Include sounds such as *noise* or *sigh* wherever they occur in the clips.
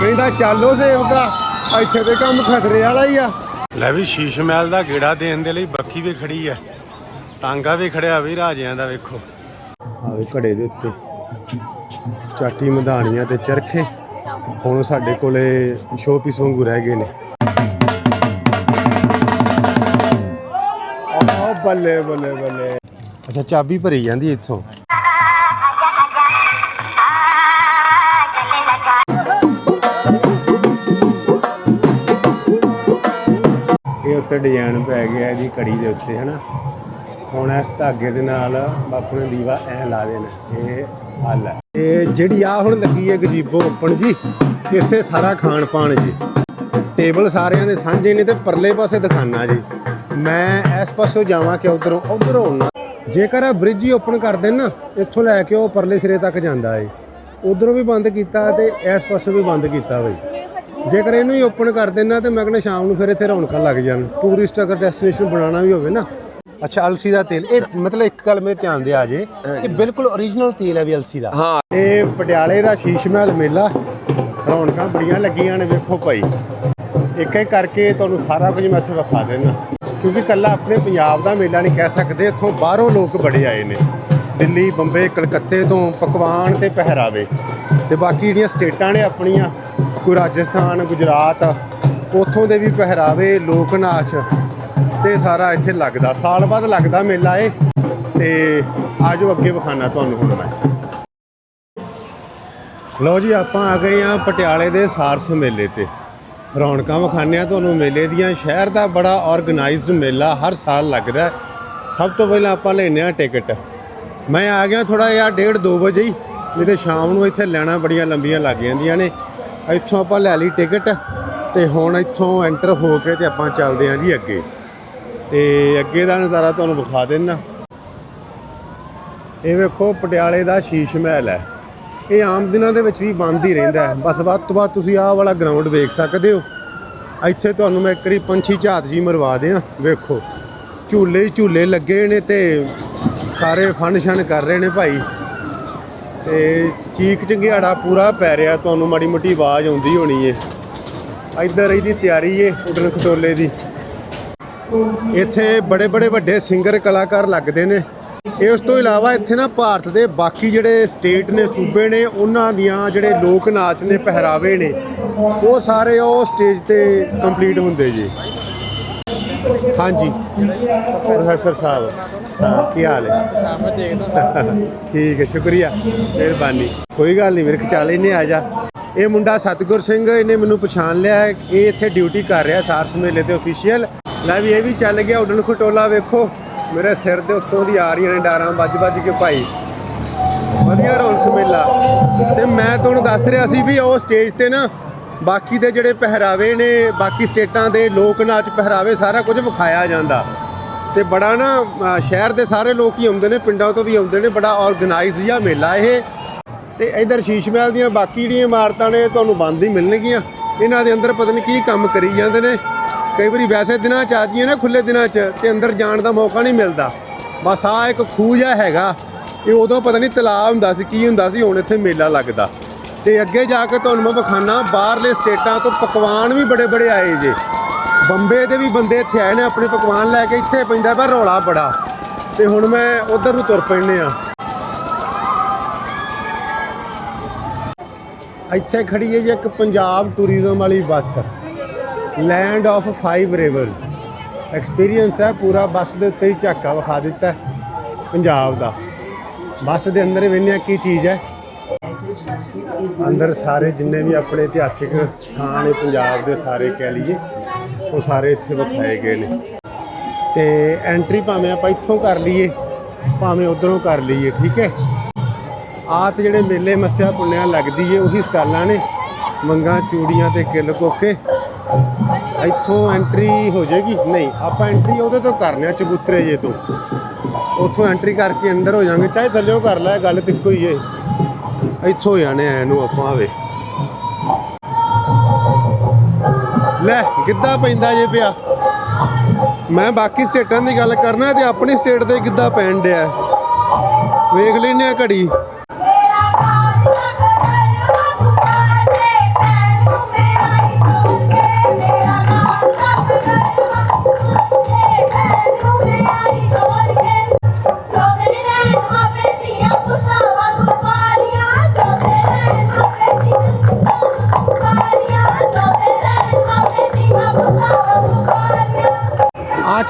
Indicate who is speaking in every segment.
Speaker 1: ਕਹਿੰਦਾ ਚਾਲੋ ਸੇਵਕਾ ਇੱਥੇ ਤੇ ਕੰਮ ਖਤਰੇ ਵਾਲਾ ਹੀ ਆ। ਲੈ ਵੀ ਸ਼ੀਸ਼ ਮਹਿਲ ਦਾ ਗੇੜਾ ਦੇਣ ਦੇ ਲਈ ਬੱਕੀ ਵੀ ਖੜੀ ਆ। ਟਾਂਗਾ ਵੀ ਖੜਿਆ ਵੀ ਰਾਜਿਆਂ ਦਾ ਵੇਖੋ। ਆਵੇ ਘੜੇ ਦੇ ਉੱਤੇ। ਚਾਟੀ ਮਧਾਣੀਆਂ ਤੇ ਚਰਖੇ। ਹੁਣ ਸਾਡੇ ਕੋਲੇ ਸ਼ੋਅ ਪੀਸ ਵਾਂਗੂ ਰਹਿ ਗਏ ਨੇ। ਆ ਬੱਲੇ ਬੱਲੇ ਬੱਲੇ। ਅੱਛਾ ਚਾਬੀ ਭਰੀ ਜਾਂਦੀ ਇੱਥੋਂ? ਉੱਤੇ ਡਿਜ਼ਾਈਨ ਪੈ ਗਿਆ ਜੀ ਕੜੀ ਦੇ ਉੱਤੇ, ਹਨਾ। ਹੁਣ ਇਸ ਧਾਗੇ ਦੇ ਨਾਲ ਬਾਪੂ ਨੇ ਦੀਵਾ ਐ ਲਾ ਦੇਣਾ, ਇਹ ਹੱਲ ਹੈ। ਇਹ ਜਿਹੜੀ ਆ ਹੁਣ ਲੱਗੀ ਹੈ ਗਜੀਬੋ ਓਪਨ ਜੀ, ਇੱਥੇ ਸਾਰਾ ਖਾਣ ਪਾਣ ਜੀ। ਟੇਬਲ ਸਾਰਿਆਂ ਦੇ ਸਾਂਝੇ ਨੇ ਤੇ ਪਰਲੇ ਪਾਸੇ ਦਿਖਾਨਾ ਜੀ। ਮੈਂ ਇਸ ਪਾਸੋਂ ਜਾਵਾਂ ਕਿ ਉਧਰੋਂ ਉਧਰੋਂ ਆਉਣਾ। ਜੇਕਰ ਇਹ ਬ੍ਰਿਜ ਹੀ ਓਪਨ ਕਰ ਦੇਣ ਨਾ, ਇੱਥੋਂ ਲੈ ਕੇ ਉਹ ਪਰਲੇ ਸਿਰੇ ਤੱਕ ਜਾਂਦਾ ਏ। ਉਧਰੋਂ ਵੀ ਬੰਦ ਕੀਤਾ ਤੇ ਇਸ ਪਾਸੋਂ ਵੀ ਬੰਦ ਕੀਤਾ ਬਈ। ਜੇਕਰ ਇਹਨੂੰ ਹੀ ਓਪਨ ਕਰ ਦੇਣਾ ਤੇ ਮੈਂ ਕਹਿੰਦਾ ਸ਼ਾਮ ਨੂੰ ਫਿਰ ਇੱਥੇ ਰੌਣਕਾਂ ਲੱਗ ਜਾਣ। ਟੂਰਿਸਟ ਅਗਰ ਡੈਸਟੀਨੇਸ਼ਨ ਬਣਾਉਣਾ ਵੀ ਹੋਵੇ ਨਾ। ਅੱਛਾ ਅਲਸੀ ਦਾ ਤੇਲ। ਇਹ ਮਤਲਬ ਇੱਕ ਗੱਲ ਮੇਰੇ ਧਿਆਨ ਦੇ ਆ ਜੇ। ਇਹ ਬਿਲਕੁਲ ਓਰੀਜਨਲ ਤੇਲ ਹੈ ਵੀ ਅਲਸੀ ਦਾ।
Speaker 2: ਹਾਂ।
Speaker 1: ਇਹ ਪਟਿਆਲੇ ਦਾ ਸ਼ੀਸ਼ ਮਹਿਲ ਮੇਲਾ। ਰੌਣਕਾਂ ਬੜੀਆਂ ਲੱਗੀਆਂ ਨੇ ਵੇਖੋ ਭਾਈ। ਇੱਕ ਇੱਕ ਕਰਕੇ ਤੁਹਾਨੂੰ ਸਾਰਾ ਕੁਝ ਮੈਂ ਇੱਥੇ ਵਿਖਾ ਦੇਣਾ ਕਿਉਂਕਿ ਕੱਲਾ ਆਪਣੇ ਪੰਜਾਬ ਦਾ ਮੇਲਾ ਨਹੀਂ ਕਹਿ ਸਕਦੇ। ਇੱਥੋਂ ਬਾਹਰੋਂ ਲੋਕ ਬੜੇ ਆਏ ਨੇ। ਦਿੱਲੀ ਬੰਬੇ ਕਲਕੱਤੇ ਤੋਂ ਪਕਵਾਨ ਤੇ ਪਹਿਰਾਵੇ। ਤੇ ਬਾਕੀ ਜਿਹੜੀਆਂ ਸਟੇਟਾਂ ਨੇ ਆਪਣੀਆਂ ਕੋਈ ਰਾਜਸਥਾਨ, ਗੁਜਰਾਤ, ਉੱਥੋਂ ਦੇ ਵੀ ਪਹਿਰਾਵੇ ਲੋਕ ਨਾਚ ਤੇ ਸਾਰਾ ਇੱਥੇ ਲੱਗਦਾ। ਸਾਲ ਬਾਅਦ ਲੱਗਦਾ ਮੇਲਾ ਇਹ ਤੇ ਆਜੋ ਅੱਗੇ ਵਿਖਾਣਾ ਤੁਹਾਨੂੰ ਹੁਣ ਮੈਂ। ਲਓ ਜੀ, ਆਪਾਂ ਆ ਗਏ ਆ ਪਟਿਆਲੇ ਦੇ ਸਾਰਸ ਮੇਲੇ ਤੇ। ਰੌਣਕਾਂ ਵਿਖਾਉਂਦੇ ਆ ਤੁਹਾਨੂੰ ਮੇਲੇ ਦੀਆਂ। ਸ਼ਹਿਰ ਦਾ ਬੜਾ ਆਰਗੇਨਾਈਜ਼ਡ ਮੇਲਾ ਹਰ ਸਾਲ ਲੱਗਦਾ ਸਭ ਤੋਂ ਪਹਿਲਾਂ ਆਪਾਂ ਲੈਨੇ ਆ ਟਿਕਟ। ਮੈਂ ਆ ਗਿਆ ਥੋੜਾ ਜਿਹਾ 1:30 2 ਵਜੇ ਹੀ, ਨਹੀਂ ਤੇ ਸ਼ਾਮ ਨੂੰ ਇੱਥੇ ਲੈਣਾ ਬੜੀਆਂ ਲੰਬੀਆਂ ਲੱਗ ਜਾਂਦੀਆਂ ਨੇ। ਇੱਥੋਂ ਆਪਾਂ ਲੈ ਲਈ ਟਿਕਟ ਤੇ ਹੁਣ ਇੱਥੋਂ ਐਂਟਰ ਹੋ ਕੇ ਤੇ ਆਪਾਂ ਚੱਲਦੇ ਹਾਂ ਜੀ ਅੱਗੇ। ਤੇ ਅੱਗੇ ਦਾ ਨਜ਼ਾਰਾ ਤੁਹਾਨੂੰ ਵਿਖਾ ਦੇਣਾ ਇਹ ਵੇਖੋ, ਪਟਿਆਲੇ ਦਾ ਸ਼ੀਸ਼ ਮਹਿਲ ਹੈ। ਇਹ ਆਮ ਦਿਨਾਂ ਦੇ ਵਿੱਚ ਵੀ ਬੰਦ ਹੀ ਰਹਿੰਦਾ ਹੈ। ਬਸ ਵੱਧ ਤੋਂ ਵੱਧ ਤੁਸੀਂ ਆਹ ਵਾਲਾ ਗਰਾਊਂਡ ਵੇਖ ਸਕਦੇ ਹੋ। ਇੱਥੇ ਤੁਹਾਨੂੰ ਮੈਂ ਇੱਕ ਪੰਛੀ ਝਾਤ ਜੀ ਮਰਵਾ ਦਿਆਂ। ਵੇਖੋ, ਝੂਲੇ ਝੂਲੇ ਲੱਗੇ ਨੇ ਤੇ ਸਾਰੇ ਫਨ ਸ਼ਨ ਕਰ ਰਹੇ ਨੇ ਭਾਈ। ਤੇ ਚੀਕ ਚੰਗਿਆੜਾ ਪੂਰਾ ਪੈ ਰਿਹਾ, ਤੁਹਾਨੂੰ ਮਾੜੀ ਮੋਟੀ ਆਵਾਜ਼ ਆਉਂਦੀ ਹੋਣੀ ਏ। ਇੱਧਰ ਇਹਦੀ ਤਿਆਰੀ ਏ ਉਡਣ ਖਟੋਲੇ ਦੀ। ਇੱਥੇ ਬੜੇ ਬੜੇ ਵੱਡੇ ਸਿੰਗਰ ਕਲਾਕਾਰ ਲੱਗਦੇ ਨੇ। ਇਸ ਤੋਂ ਇਲਾਵਾ ਇੱਥੇ ਨਾ ਭਾਰਤ ਦੇ ਬਾਕੀ ਜਿਹੜੇ ਸਟੇਟ ਨੇ, ਸੂਬੇ ਨੇ, ਉਹਨਾਂ ਦੀਆਂ ਜਿਹੜੇ ਲੋਕ ਨਾਚ ਨੇ, ਪਹਿਰਾਵੇ ਨੇ, ਉਹ ਸਾਰੇ ਉਹ ਸਟੇਜ ਤੇ ਕੰਪਲੀਟ ਹੁੰਦੇ ਜੀ। ਹਾਂਜੀ ਪ੍ਰੋਫੈਸਰ ਸਾਹਿਬ। ਹਾਂ ਕੀ ਹਾਲ ਹੈ?
Speaker 2: ਹਾਂ ਮੈਂ ਦੇਖਦਾ *laughs*
Speaker 1: ਠੀਕ ਹੈ ਸ਼ੁਕਰੀਆ ਮਿਹਰਬਾਨੀ। ਕੋਈ ਗੱਲ ਨਹੀਂ ਮੇਰੇ ਖਿਚਾ ਲੈਨੇ ਆ ਜਾ। ਇਹ ਮੁੰਡਾ ਸਤਗੁਰ ਸਿੰਘ ਇਹਨੇ ਮੈਨੂੰ ਪਛਾਣ ਲਿਆ ਹੈ। ਇਹ ਇੱਥੇ ਡਿਊਟੀ ਕਰ ਰਿਹਾ ਸਾਰਸ ਮੇਲੇ ਤੇ ਅਫੀਸ਼ੀਅਲ ਲੈ ਵੀ ਇਹ ਵੀ ਚੱਲ ਗਿਆ ਉਡਣ ਖਟੋਲਾ ਵੇਖੋ। ਮੇਰੇ ਸਿਰ ਦੇ ਉੱਤੋਂ ਦੀ ਆ ਰਹੀਆਂ ਨੇ ਡਾਰਾਂ ਵੱਜ ਵੱਜ ਕੇ ਭਾਈ। ਵਧੀਆ ਰੌਣਕ ਮੇਲਾ। ਤੇ ਮੈਂ ਤੁਹਾਨੂੰ ਦੱਸ ਰਿਹਾ ਸੀ ਵੀ ਉਹ ਸਟੇਜ ਤੇ ਨਾ ਬਾਕੀ ਦੇ ਜਿਹੜੇ ਪਹਿਰਾਵੇ ਨੇ ਬਾਕੀ ਸਟੇਟਾਂ ਦੇ ਲੋਕ ਨਾਚ ਪਹਿਰਾਵੇ ਸਾਰਾ ਕੁਝ ਵਿਖਾਇਆ ਜਾਂਦਾ। ਤੇ ਬੜਾ ਨਾ ਅ, ਸ਼ਹਿਰ ਦੇ ਸਾਰੇ ਲੋਕ ਹੀ ਆਉਂਦੇ ਨੇ ਪਿੰਡਾਂ ਤੋਂ ਵੀ ਆਉਂਦੇ ਨੇ ਬੜਾ ਆਰਗੇਨਾਈਜ਼ ਜਿਹਾ ਮੇਲਾ ਇਹ। ਤੇ ਇਧਰ ਸ਼ੀਸ਼ ਮਹਿਲ ਦੀਆਂ ਬਾਕੀ ਜਿਹੜੀਆਂ ਇਮਾਰਤਾਂ ਨੇ ਤੁਹਾਨੂੰ ਬੰਦ ਹੀ ਮਿਲਣਗੀਆਂ। ਇਹਨਾਂ ਦੇ ਅੰਦਰ ਪਤਾ ਨਹੀਂ ਕੀ ਕੰਮ ਕਰੀ ਜਾਂਦੇ ਨੇ। ਕਈ ਵਾਰੀ ਵੈਸੇ ਦਿਨਾਂ ਚ ਆ ਜੀਏ ਨਾ ਖੁੱਲੇ ਦਿਨਾਂ ਚ ਤੇ ਅੰਦਰ ਜਾਣ ਦਾ ਮੌਕਾ ਨਹੀਂ ਮਿਲਦਾ। ਬਸ ਆ ਇੱਕ ਖੂਹ ਜਿਹਾ ਹੈਗਾ। ਇਹ ਉਦੋਂ ਪਤਾ ਨਹੀਂ ਤਲਾਅ ਹੁੰਦਾ ਸੀ ਕੀ ਹੁੰਦਾ ਸੀ ਹੁਣ ਇੱਥੇ ਮੇਲਾ ਲੱਗਦਾ। ਤੇ ਅੱਗੇ ਜਾ ਕੇ ਤੁਹਾਨੂੰ ਮੈਂ ਵਿਖਾਣਾ ਬਾਹਰਲੇ ਸਟੇਟਾਂ ਤੋਂ ਪਕਵਾਨ ਵੀ ਬੜੇ ਬੜੇ ਆਏ ਜੇ। ਬੰਬੇ ਦੇ ਵੀ ਬੰਦੇ ਇੱਥੇ ਆਏ ਨੇ, ਆਪਣੇ ਪਕਵਾਨ ਲੈ ਕੇ ਇੱਥੇ ਪੈਂਦਾ ਪਰ ਰੌਲਾ ਬੜਾ। ਤੇ ਹੁਣ ਮੈਂ ਉਧਰ ਨੂੰ ਤੁਰ ਪੈਣੇ ਆ ਇੱਥੇ ਖੜੀ ਹੈ ਜੀ ਇੱਕ ਪੰਜਾਬ ਟੂਰਿਜ਼ਮ ਵਾਲੀ bus. Land of five rivers experience ਹੈ ਪੂਰਾ, ਬੱਸ ਦੇ ਉੱਤੇ ਹੀ ਝਾਕਾ ਵਿਖਾ ਦਿੱਤਾ ਪੰਜਾਬ ਦਾ। ਬੱਸ ਦੇ ਅੰਦਰ ਵੇਖਿਆ ਕੀ ਚੀਜ਼ ਹੈ। ਅੰਦਰ ਸਾਰੇ ਜਿੰਨੇ ਵੀ ਆਪਣੇ ਇਤਿਹਾਸਿਕ ਥਾਂ ਨੇ, ਪੰਜਾਬ ਦੇ ਸਾਰੇ ਕਹਿ ਲਈਏ। ਉਹ ਸਾਰੇ ਇੱਥੇ ਵਿਖਾਏ ਗਏ ਨੇ। ਤੇ ਐਂਟਰੀ ਭਾਵੇਂ ਆਪਾਂ ਇੱਥੋਂ ਕਰ ਲਈਏ, ਭਾਵੇਂ ਉਧਰੋਂ ਕਰ ਲਈਏ, ਠੀਕ ਹੈ? ਆਹ ਜਿਹੜੇ ਮੇਲੇ ਮੱਸਿਆ ਪੁੰਨਿਆ ਲੱਗਦੀ ਏ, ਉਹੀ ਸਟਾਲਾਂ ਨੇ। ਮੰਗਾ, ਚੂੜੀਆਂ ਤੇ ਕਿੱਲ ਕੋਕੇ ਇੱਥੋਂ ਐਂਟਰੀ ਹੋ ਜਾਏਗੀ? ਨਹੀਂ, ਆਪਾਂ ਐਂਟਰੀ ਉਹਦੇ ਤੋਂ ਕਰਨੇ ਆ, ਚਬੂਤਰੇ ਜੇ ਤੋਂ। ਉੱਥੋਂ ਐਂਟਰੀ ਕਰਕੇ ਅੰਦਰ ਹੋ ਜਾਾਂਗੇ, ਚਾਹੇ ਥੱਲੇੋਂ ਕਰ ਲੈ ਗੱਲ ਤੇ ਇੱਕੋ ਹੀ ਏ। ਇੱਥੋਂ ਹੋ ਜਾਣੇ ਐ ਨੂੰ ਆਪਾਂ, ਆਵੇ। ਲੈ, ਗਿੱਧਾ ਪੈਂਦਾ ਜੇ ਪਿਆ। ਮੈਂ ਬਾਕੀ ਸਟੇਟਾਂ ਦੀ ਗੱਲ ਕਰਨਾ ਤੇ ਆਪਣੀ ਸਟੇਟ ਤੇ ਗਿੱਧਾ ਪੈਣ ਡਿਆ। ਵੇਖ ਲੈਨੇ ਆ ਘੜੀ।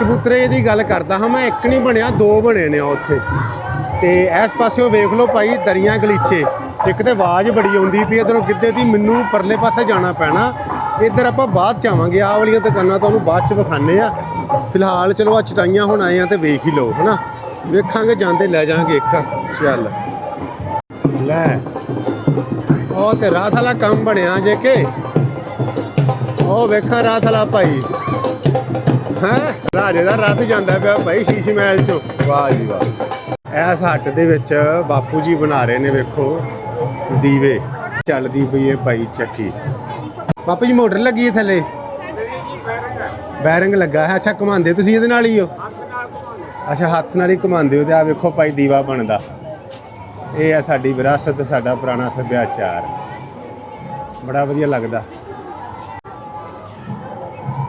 Speaker 1: ਚਬੂਤਰੇ ਦੀ ਗੱਲ ਕਰਦਾ ਹਾਂ, ਮੈਂ ਇੱਕ ਨਹੀਂ ਬਣਿਆ, ਦੋ ਬਣੇ ਨੇ ਆ ਉੱਥੇ। ਤੇ ਇਸ ਪਾਸਿਓਂ ਵੇਖ ਲਓ ਭਾਈ, ਦਰੀਆਂ ਗਲੀਚੇ, ਇੱਕ ਤੇ ਆਵਾਜ਼ ਬੜੀ ਆਉਂਦੀ ਪਈ, ਇਧਰੋਂ ਗਿੱਧੇ ਦੀ ਮੈਨੂੰ ਪਰਲੇ ਪਾਸੇ ਜਾਣਾ ਪੈਣਾ। ਇੱਧਰ ਆਪਾਂ ਬਾਅਦ ਚ ਆਵਾਂਗੇ, ਆਹ ਵਾਲੀਆਂ ਦੁਕਾਨਾਂ ਤੁਹਾਨੂੰ ਬਾਅਦ ਚ ਵਿਖਾਣੇ ਆ। ਫਿਲਹਾਲ ਚਲੋ ਆ ਚਟਾਈਆਂ ਹੁਣ ਆਏ ਆ ਤੇ ਵੇਖ ਹੀ ਲਓ, ਹਨਾ? ਵੇਖਾਂਗੇ, ਜਾਂਦੇ ਲੈ ਜਾਾਂਗੇ ਇੱਕ, ਚੱਲ। ਲੈ। ਉਹ ਤੇ ਰਾਤ ਵਾਲਾ ਕੰਮ ਬਣਿਆ ਜੇ ਕਿ। ਉਹ ਵੇਖਾਂ ਰਾਤ ਵਾਲਾ ਭਾਈ। ਹਾਂ? ਰਾਜੇ ਦਾ ਰੱਥ ਜਾਂਦਾ ਪਿਆ ਭਾਈ ਸ਼ੀਸ਼ ਮਹਿਲ ਚੋਂ। ਵਾਹ ਜੀ ਵਾਹ। ਐਸ ਹੱਟ ਦੇ ਵਿੱਚ ਬਾਪੂ ਜੀ ਬਣਾ ਰਹੇ ਨੇ ਵੇਖੋ, ਦੀਵੇ। ਚੱਲਦੀ ਪਈ ਹੈ ਭਾਈ ਚੱਕੀ। ਬਾਪੂ ਜੀ, ਮੋਟਰ ਲੱਗੀ ਹੈ ਥੱਲੇ? ਬੈਰਿੰਗ ਲੱਗਾ ਹੈ। ਅੱਛਾ, ਘੁਮਾਉਂਦੇ ਤੁਸੀਂ ਇਹਦੇ ਨਾਲ ਹੀ ਹੋ? ਅੱਛਾ, ਹੱਥ ਨਾਲ ਹੀ ਘੁਮਾਉਂਦੇ ਹੋ ਤੇ ਆ ਵੇਖੋ ਭਾਈ ਦੀਵਾ ਬਣਦਾ। ਇਹ ਆ ਸਾਡੀ ਵਿਰਾਸਤ, ਸਾਡਾ ਪੁਰਾਣਾ ਸੱਭਿਆਚਾਰ। ਬੜਾ ਵਧੀਆ ਲੱਗਦਾ।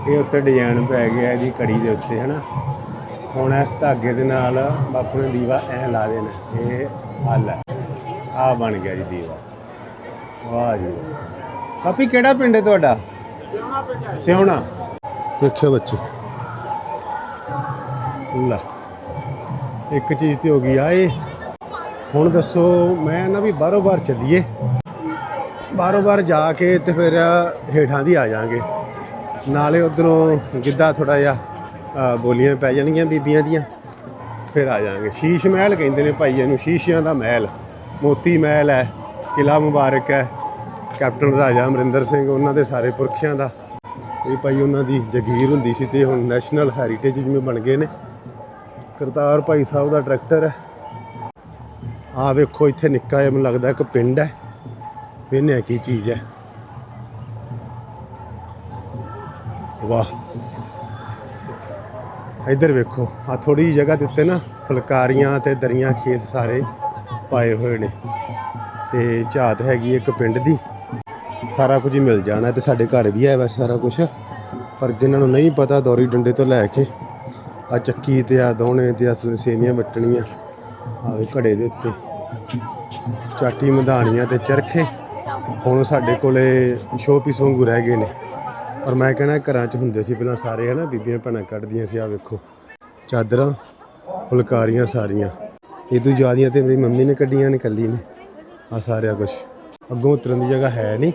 Speaker 1: ਇਹ ਉੱਤੇ ਡਿਜ਼ਾਈਨ ਪੈ ਗਿਆ ਇਹਦੀ ਕੜੀ ਦੇ ਉੱਤੇ ਹਨਾ? ਹੁਣ ਇਸ ਧਾਗੇ ਦੇ ਨਾਲ ਬਾਪੂ ਨੇ ਦੀਵਾ ਐ ਲਾ ਦੇਣਾ ਇਹ ਹੱਲ ਹੈ। ਆ ਬਣ ਗਿਆ ਜੀ ਦੀਵਾ। ਵਾਹ ਜੀ। ਪਾਪੀ ਕਿਹੜਾ ਪਿੰਡ ਹੈ ਤੁਹਾਡਾ? ਸਿਉਣਾ ਦੇਖਿਓ ਬੱਚੇ। ਲੈ ਇੱਕ ਚੀਜ਼ ਤੇ ਹੋ ਗਈ ਆ ਇਹ। ਹੁਣ ਦੱਸੋ ਮੈਂ ਨਾ ਵੀ ਬਾਰੋ ਬਾਰ ਚੱਲੀਏ। ਬਾਰੋ ਬਾਰ ਜਾ ਕੇ ਤੇ ਫਿਰ ਹੇਠਾਂ ਦੀ ਆ ਜਾਾਂਗੇ। ਨਾਲੇ ਉਧਰੋਂ ਗਿੱਧਾ ਥੋੜਾ ਜਿਹਾ ਬੋਲੀਆਂ ਪੈ ਜਾਣਗੀਆਂ ਬੀਬੀਆਂ ਦੀਆਂ। ਫਿਰ ਆ ਜਾਾਂਗੇ ਸ਼ੀਸ਼ ਮਹਿਲ ਕਹਿੰਦੇ ਨੇ ਭਾਈ ਇਹਨੂੰ, ਸ਼ੀਸ਼ਿਆਂ ਦਾ ਮਹਿਲ। ਮੋਤੀ ਮਹਿਲ ਹੈ ਕਿਲਾ ਮੁਬਾਰਕ ਹੈ। ਕੈਪਟਨ ਰਾਜਾ ਅਮਰਿੰਦਰ ਸਿੰਘ, ਉਹਨਾਂ ਦੇ ਸਾਰੇ ਪੁਰਖਿਆਂ ਦਾ। ਇਹ ਭਾਈ ਉਹਨਾਂ ਦੀ ਜਗੀਰ ਹੁੰਦੀ ਸੀ ਤੇ ਹੁਣ ਨੈਸ਼ਨਲ ਹੈਰੀਟੇਜ ਜਿਵੇਂ ਬਣ ਗਏ ਨੇ। ਕਰਤਾਰ ਭਾਈ ਸਾਹਿਬ ਦਾ ਟਰੈਕਟਰ ਹੈ। ਆ ਵੇਖੋ, ਇੱਥੇ ਨਿੱਕਾ ਜਿਹਾ ਮੈਨੂੰ ਲੱਗਦਾ ਇੱਕ ਪਿੰਡ ਹੈ। ਵੇਖਨੇ ਕੀ ਚੀਜ਼ ਹੈ। ਵਾਹ। ਇੱਧਰ ਵੇਖੋ ਆ ਥੋੜੀ ਜਿਹੀ ਜਗ੍ਹਾ ਦੇ ਉੱਤੇ ਨਾ ਫੁਲਕਾਰੀਆਂ ਤੇ ਦਰੀਆਂ ਖੇਸ ਸਾਰੇ ਪਾਏ ਹੋਏ ਨੇ ਤੇ ਝਾਤ ਹੈਗੀ ਇੱਕ ਪਿੰਡ ਦੀ। ਸਾਰਾ ਕੁਝ ਮਿਲ ਜਾਣਾ ਤੇ ਸਾਡੇ ਘਰ ਵੀ ਹੈ ਵੈਸੇ ਸਾਰਾ ਕੁਝ, ਪਰ ਜਿਨ੍ਹਾਂ ਨੂੰ ਨਹੀਂ ਪਤਾ ਦੌਰੀ ਡੰਡੇ ਤੋਂ ਲੈ ਕੇ ਆ ਚੱਕੀ ਤੇ ਆ ਦੋਣੇ ਤੇ ਅਸਲ ਸੇਵੀਆਂ ਵਟਣੀਆਂ ਆ ਘੜੇ ਦੇ ਉੱਤੇ। ਚਾਟੀ ਮਧਾਣੀਆਂ ਤੇ ਚਰਖੇ, ਹੁਣ ਸਾਡੇ ਕੋਲੇ ਸ਼ੋਪੀਸ ਵਾਂਗੂ ਰਹਿ ਗਏ ਨੇ। ਔਰ ਮੈਂ ਕਹਿੰਦਾ ਘਰਾਂ 'ਚ ਹੁੰਦੇ ਸੀ ਪਹਿਲਾਂ ਸਾਰੇ, ਹਨਾ, ਬੀਬੀਆਂ ਭੈਣਾਂ ਕੱਢਦੀਆਂ ਸੀ ਆ ਵੇਖੋ, ਚਾਦਰਾਂ, ਫੁਲਕਾਰੀਆਂ ਸਾਰੀਆਂ। ਇਹ ਤੋਂ ਜ਼ਿਆਦੀਆਂ ਤੇ ਮੇਰੀ ਮੰਮੀ ਨੇ ਕੱਢੀਆਂ ਨੇ ਕੱਲੀ ਨੇ ਆ ਸਾਰਿਆ ਕੁਝ ਅੱਗੋਂ ਉਤਰਨ ਦੀ ਜਗ੍ਹਾ ਹੈ ਨਹੀਂ।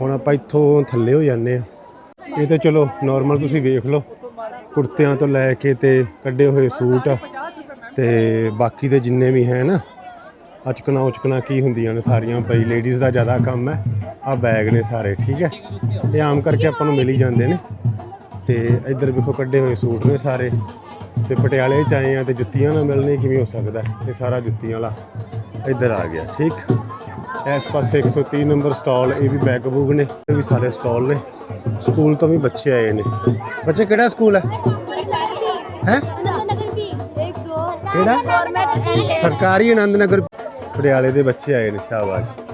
Speaker 1: ਹੁਣ ਆਪਾਂ ਇੱਥੋਂ ਥੱਲੇ ਹੋ ਜਾਂਦੇ ਆ ਇਹ ਤਾਂ ਚਲੋ ਨਾਰਮਲ ਤੁਸੀਂ ਵੇਖ ਲਓ, ਕੁੜਤਿਆਂ ਤੋਂ ਲੈ ਕੇ ਤੇ ਕੱਢੇ ਹੋਏ ਸੂਟ ਤੇ ਬਾਕੀ ਦੇ ਜਿੰਨੇ ਵੀ ਹੈ ਨਾ ਅਚਕਣਾ ਉਚਕਣਾ ਕੀ ਹੁੰਦੀਆਂ ਨੇ ਸਾਰੀਆਂ ਪਈ ਲੇਡੀਜ਼ ਦਾ ਜ਼ਿਆਦਾ ਕੰਮ ਹੈ ਆ ਬੈਗ ਨੇ ਸਾਰੇ, ਠੀਕ ਹੈ? ਇਹ ਆਮ ਕਰਕੇ ਆਪਾਂ ਨੂੰ ਮਿਲ ਹੀ ਜਾਂਦੇ ਨੇ। ਤੇ ਇੱਧਰ ਵੇਖੋ ਕੱਢੇ ਹੋਏ ਸੂਟ ਨੇ ਸਾਰੇ। ਤੇ ਪਟਿਆਲੇ ਚ ਆਏ ਆ ਤੇ ਜੁੱਤੀਆਂ ਨਾ ਮਿਲਣੇ ਕਿਵੇਂ ਹੋ ਸਕਦਾ ਇਹ ਸਾਰਾ ਜੁੱਤੀਆਂ ਵਾਲਾ। ਇੱਧਰ ਆ ਗਿਆ ਠੀਕ? ਇਸ ਪਾਸੇ 130 ਨੰਬਰ ਸਟਾਲ ਇਹ ਵੀ ਬੈਗ ਬੂਗ ਨੇ ਇਹ ਵੀ ਸਾਰੇ ਸਟਾਲ ਨੇ। ਸਕੂਲ ਤੋਂ ਵੀ ਬੱਚੇ ਆਏ ਨੇ। ਬੱਚੇ ਕਿਹੜਾ ਸਕੂਲ ਹੈ? ਹੈ? ਸਰਕਾਰੀ ਆਨੰਦ ਨਗਰ ਪਟਿਆਲੇ ਦੇ ਬੱਚੇ ਆਏ ਨੇ ਸ਼ਾਬਾਸ਼।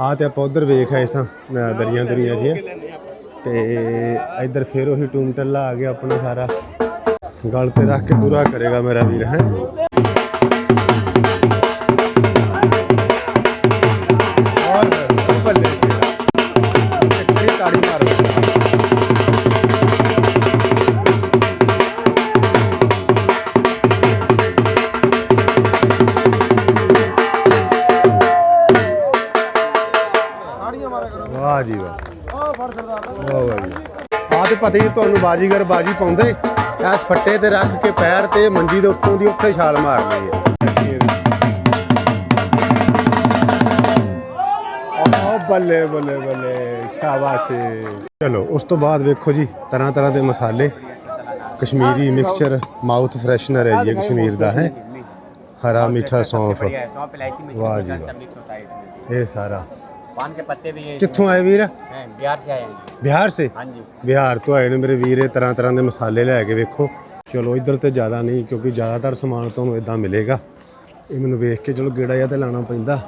Speaker 1: ਆ ਤੇ ਆਪਾਂ ਉਧਰ ਵੇਖ ਆਏ ਸਾਂ, ਅਹ ਦਰੀਆਂ ਦਰੀਆਂ ਜੀਆਂ ਤੇ ਇੱਧਰ ਫਿਰ ਉਹੀ ਟੂਮ ਟੱਲਾ ਆ ਗਿਆ ਆਪਣਾ ਸਾਰਾ। ਗਲ ਤੇ ਰੱਖ ਕੇ ਦੂਰਾ ਕਰੇਗਾ ਮੇਰਾ ਵੀਰ, ਹੈ। ਪਤੀ ਤੁਹਾਨੂੰ ਬਾਜੀਗਰ ਬਾਜੀ ਪਾਉਂਦੇ। ਐਸ ਫੱਟੇ ਤੇ ਰੱਖ ਕੇ ਪੈਰ ਤੇ ਮੰਜੀ ਦੇ ਉੱਤੋਂ ਦੀ ਉੱਥੇ ਛਾਲ ਮਾਰਨੀ ਹੈ ਬੱਲੇ ਬੱਲੇ ਬੱਲੇ ਸ਼ਾਬਾਸ਼। ਚਲੋ ਉਸ ਤੋਂ ਬਾਅਦ ਵੇਖੋ ਜੀ ਤਰ੍ਹਾਂ ਤਰ੍ਹਾਂ ਦੇ ਮਸਾਲੇ। ਕਸ਼ਮੀਰੀ ਮਿਕਸਚਰ ਮਾਊਥ ਫਰੈਸ਼ਨਰ ਹੈ ਜੀ ਕਸ਼ਮੀਰ ਦਾ ਹੈ? ਹਰਾ ਮਿੱਠਾ ਸੌਂਫ।
Speaker 3: ਵਾਹ ਜੀ
Speaker 1: ਇਹ ਸਾਰਾ।
Speaker 3: पान के पत्ते भी है
Speaker 1: ਕਿੱਥੋਂ ਆਏ ਵੀਰ
Speaker 3: हैं बिहार से आए हैं
Speaker 1: ਬਿਹਾਰ ਸੇ
Speaker 3: हाँ जी
Speaker 1: ਬਿਹਾਰ ਤੋਂ ਆਏ ਨੇ ਮੇਰੇ ਵੀਰ ਇਹ ਤਰ੍ਹਾਂ ਤਰ੍ਹਾਂ ਦੇ ਮਸਾਲੇ ਲੈ ਕੇ ਵੇਖੋ ਚਲੋ ਇੱਧਰ ਤੇ ਜ਼ਿਆਦਾ ਨਹੀਂ ਕਿਉਂਕਿ ਜ਼ਿਆਦਾਤਰ ਸਮਾਨ ਤੁਹਾਨੂੰ ਇਦਾਂ ਮਿਲੇਗਾ ਇਹ ਮੈਨੂੰ ਵੇਖ ਕੇ ਚਲੋ ਗੇੜਾ ਜਿਹਾ ਤੇ ਲਾਣਾ ਪੈਂਦਾ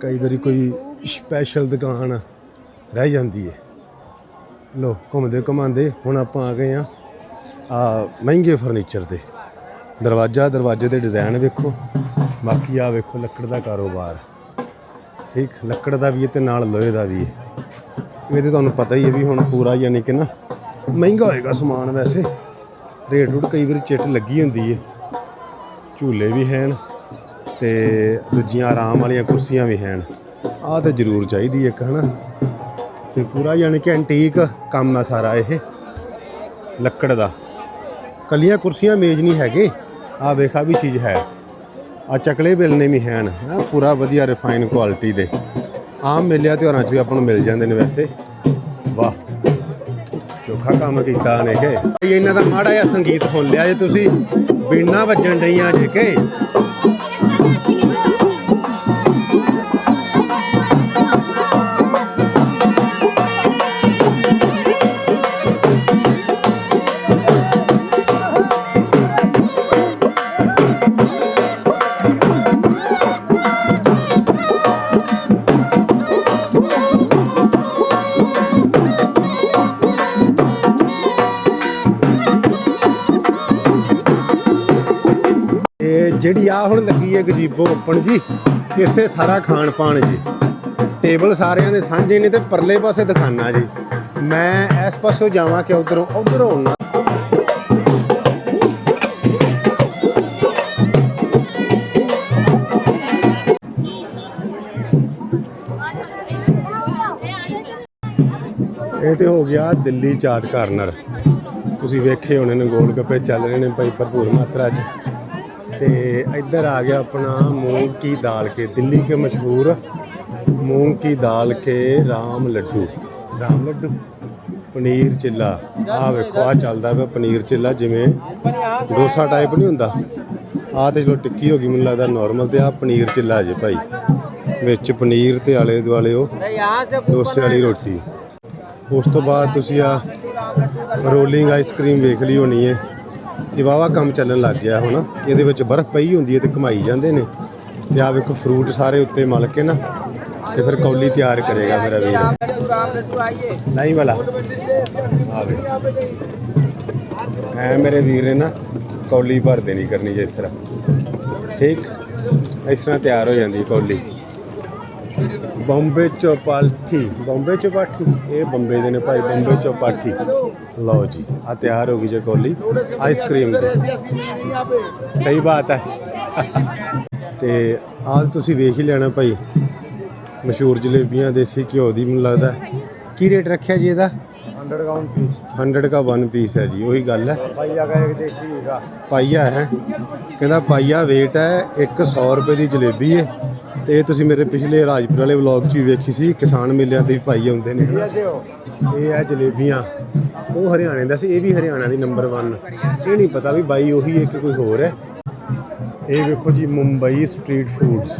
Speaker 1: ਕਈ ਵਾਰੀ ਕੋਈ ਸਪੈਸ਼ਲ ਦੁਕਾਨ ਰਹਿ ਜਾਂਦੀ ਹੈ ਲੋ ਘੁੰਮਦੇ ਘੁਮਾਉਂਦੇ ਹੁਣ ਆਪਾਂ ਆ ਗਏ ਆ ਆ ਮਹਿੰਗੇ ਫਰਨੀਚਰ ਤੇ ਦਰਵਾਜ਼ਾ ਦਰਵਾਜ਼ੇ ਦੇ ਡਿਜ਼ਾਈਨ ਵੇਖੋ ਬਾਕੀ ਆ ਵੇਖੋ ਲੱਕੜ ਦਾ ਕਾਰੋਬਾਰ ਠੀਕ, ਲੱਕੜ ਦਾ ਵੀ ਹੈ ਤੇ ਨਾਲ ਲੋਹੇ ਦਾ ਵੀ ਹੈ। ਇਹ ਤੇ ਤੁਹਾਨੂੰ ਪਤਾ ਹੀ ਹੈ ਵੀ ਹੁਣ ਪੂਰਾ ਯਾਨੀ ਕਿ ਨਾ ਮਹਿੰਗਾ ਹੋਏਗਾ ਸਮਾਨ ਵੈਸੇ। ਰੇਟ ਰੂਟ ਕਈ ਵਾਰੀ ਚਿੱਟ ਲੱਗੀ ਹੁੰਦੀ ਹੈ। ਝੂਲੇ ਵੀ ਹਨ ਤੇ ਦੂਜੀਆਂ ਆਰਾਮ ਵਾਲੀਆਂ ਕੁਰਸੀਆਂ ਵੀ ਹਨ ਆਹ ਤੇ ਜ਼ਰੂਰ ਚਾਹੀਦੀ ਇੱਕ, ਹਨਾ। ਤੇ ਪੂਰਾ ਯਾਨੀ ਕਿ ਐਂਟੀਕ ਕੰਮ ਆ ਸਾਰਾ ਇਹ, ਲੱਕੜ ਦਾ। ਕੱਲੀਆਂ ਕੁਰਸੀਆਂ ਮੇਜ਼ ਨਹੀਂ ਹੈਗੇ। ਆ ਵੇਖਾ ਵੀ ਚੀਜ਼ ਹੈ। ਆ ਚਕਲੇ ਬਿਲਨੇ ਵੀ ਹਨ, ਹੈਂ, ਪੂਰਾ ਵਧੀਆ ਰਿਫਾਈਨ ਕੁਆਲਿਟੀ ਦੇ। ਆਮ ਮੇਲਿਆਂ ਤਿਉਹਾਰਾਂ 'ਚ ਵੀ ਆਪਾਂ ਨੂੰ ਮਿਲ ਜਾਂਦੇ ਨੇ ਵੈਸੇ। ਵਾਹ, ਚੋਖਾ ਕੰਮ ਕੀਤਾ ਨੇ ਕਿ। ਇਹਨਾਂ ਦਾ ਮਾੜਾ ਜਿਹਾ ਸੰਗੀਤ ਸੁਣ ਲਿਆ ਜੇ ਤੁਸੀਂ। ਬੀਨਾ ਵੱਜਣ ਡਈਆਂ ਜੇ ਕਿ। ਜਿਹੜੀ ਆ ਹੁਣ ਲੱਗੀ ਹੈ ਗਜੀਬੋ ਓਪਨ ਜੀ, ਇੱਥੇ ਸਾਰਾ ਖਾਣ ਪਾਣ ਜੀ। ਟੇਬਲ ਸਾਰਿਆਂ ਦੇ ਸਾਂਝੇ ਨੇ ਤੇ ਪਰਲੇ ਪਾਸੇ ਦੁਕਾਨਾਂ ਜੀ। ਮੈਂ ਇਸ ਪਾਸੋਂ ਜਾਵਾਂ ਕਿ ਉਧਰੋਂ ਉਧਰੋਂ ਆਉਣਾ। ਇਹ ਤੇ ਹੋ ਗਿਆ ਦਿੱਲੀ ਚਾਟ ਕਾਰਨਰ। ਤੁਸੀਂ ਵੇਖੇ ਹੋਣੇ ਨੇ ਗੋਲ ਗੱਪੇ ਚੱਲ ਰਹੇ ਨੇ ਭਾਈ ਭਰਪੂਰ ਮਾਤਰਾ 'ਚ। ਤੇ ਇੱਧਰ ਆ ਗਿਆ ਆਪਣਾ ਮੂੰਗ ਕੀ ਦਾਲ ਕੇ ਦਿੱਲੀ ਕੇ ਮਸ਼ਹੂਰ ਮੂੰਗ ਕੀ ਦਾਲ ਕੇ ਰਾਮ ਲੱਡੂ। ਰਾਮ ਲੱਡੂ? ਪਨੀਰ ਚਿੱਲਾ। ਆ ਵੇਖੋ ਆ ਚੱਲਦਾ ਪਿਆ ਪਨੀਰ ਚਿੱਲਾ ਜਿਵੇਂ ਡੋਸਾ ਟਾਈਪ ਨਹੀਂ ਹੁੰਦਾ। ਆ ਤੇ ਚਲੋ ਟਿੱਕੀ ਹੋ ਗਈ ਮੈਨੂੰ ਲੱਗਦਾ ਨਾਰਮਲ ਤੇ ਆ ਪਨੀਰ ਚਿੱਲਾ ਜੇ ਭਾਈ। ਵਿੱਚ ਪਨੀਰ ਤੇ ਆਲੇ ਦੁਆਲੇ ਉਹ ਡੋਸੇ ਵਾਲੀ ਰੋਟੀ। ਉਸ ਤੋਂ ਬਾਅਦ ਤੁਸੀਂ ਆ ਰੋਲਿੰਗ ਆਈਸਕ੍ਰੀਮ ਵੇਖ ਲਈ ਹੋਣੀ ਹੈ ਇਹ ਵਾਵਾ ਕੰਮ ਚੱਲਣ ਲੱਗ ਗਿਆ ਹੁਣ। ਇਹਦੇ ਵਿੱਚ ਬਰਫ਼ ਪਈ ਹੁੰਦੀ ਹੈ ਤੇ ਕਮਾਈ ਜਾਂਦੇ ਨੇ। ਤੇ ਆ ਵੇਖੋ ਫਰੂਟ ਸਾਰੇ ਉੱਤੇ ਮਲ ਕੇ ਨਾ। ਤੇ ਫਿਰ ਕੌਲੀ ਤਿਆਰ ਕਰੇਗਾ ਮੇਰਾ ਵੀਰ। ਨਹੀਂ ਵਾਲਾ। ਆ ਐ ਮੇਰੇ ਵੀਰ ਨੇ ਨਾ ਕੌਲੀ ਭਰ ਦੇਣੀ ਕਰਨੀ ਜੇ ਇਸ ਤਰ੍ਹਾਂ। ਠੀਕ? ਇਸ ਤਰ੍ਹਾਂ ਤਿਆਰ ਹੋ ਜਾਂਦੀ ਕੌਲੀ। ਬੰਬੇ ਚੌਪਾਠੀ ਬੰਬੇ ਚੌਪਾਠੀ ਇਹ ਬੰਬੇ ਦੇ ਨੇ ਭਾਈ ਬੰਬੇ ਚੌਪਾਠੀ ਲਓ ਜੀ ਆ ਤਿਆਰ ਹੋ ਗਈ ਜੇ ਕੋਲੀ ਆਈਸਕ੍ਰੀਮ ਦੀ ਸਹੀ ਬਾਤ ਹੈ ਤੇ ਆਜ ਤੁਸੀਂ ਵੇਖ ਹੀ ਲੈਣਾ ਭਾਈ ਮਸ਼ਹੂਰ ਜਲੇਬੀਆਂ ਦੇਸੀ ਘਿਓ ਦੀ ਮੈਨੂੰ ਲੱਗਦਾ ਕੀ ਰੇਟ ਰੱਖਿਆ ਜੀ ਇਹਦਾ
Speaker 4: 100 काउंट पीस
Speaker 1: 100 ਦਾ 1 ਪੀਸ ਹੈ ਜੀ ਉਹੀ ਗੱਲ ਹੈ
Speaker 4: भैया का एक देसी का
Speaker 1: ਪਾਈਆ ਹੈ ਕਹਿੰਦਾ ਪਾਈਆ weight ਹੈ 100 ਰੁਪਏ ਦੀ ਜਲੇਬੀ ਹੈ ਤੇ ਤੁਸੀਂ ਮੇਰੇ ਪਿਛਲੇ ਰਾਜਪੁਰ ਵਾਲੇ ਵਲੌਗ 'ਚ ਵੀ ਵੇਖੀ ਸੀ ਕਿਸਾਨ ਮੇਲਿਆਂ ਤੇ ਵੀ ਭਾਈ ਆਉਂਦੇ ਨੇ ਇਹ ਆ ਜਲੇਬੀਆਂ ਉਹ ਹਰਿਆਣੇ ਦਾ ਸੀ ਇਹ ਵੀ ਹਰਿਆਣਾ ਦੀ ਨੰਬਰ 1 ਇਹ ਨਹੀਂ ਪਤਾ ਵੀ ਬਾਈ ਉਹੀ ਇੱਕ ਕੋਈ ਹੋਰ ਹੈ। ਇਹ ਵੇਖੋ ਜੀ Mumbai street foods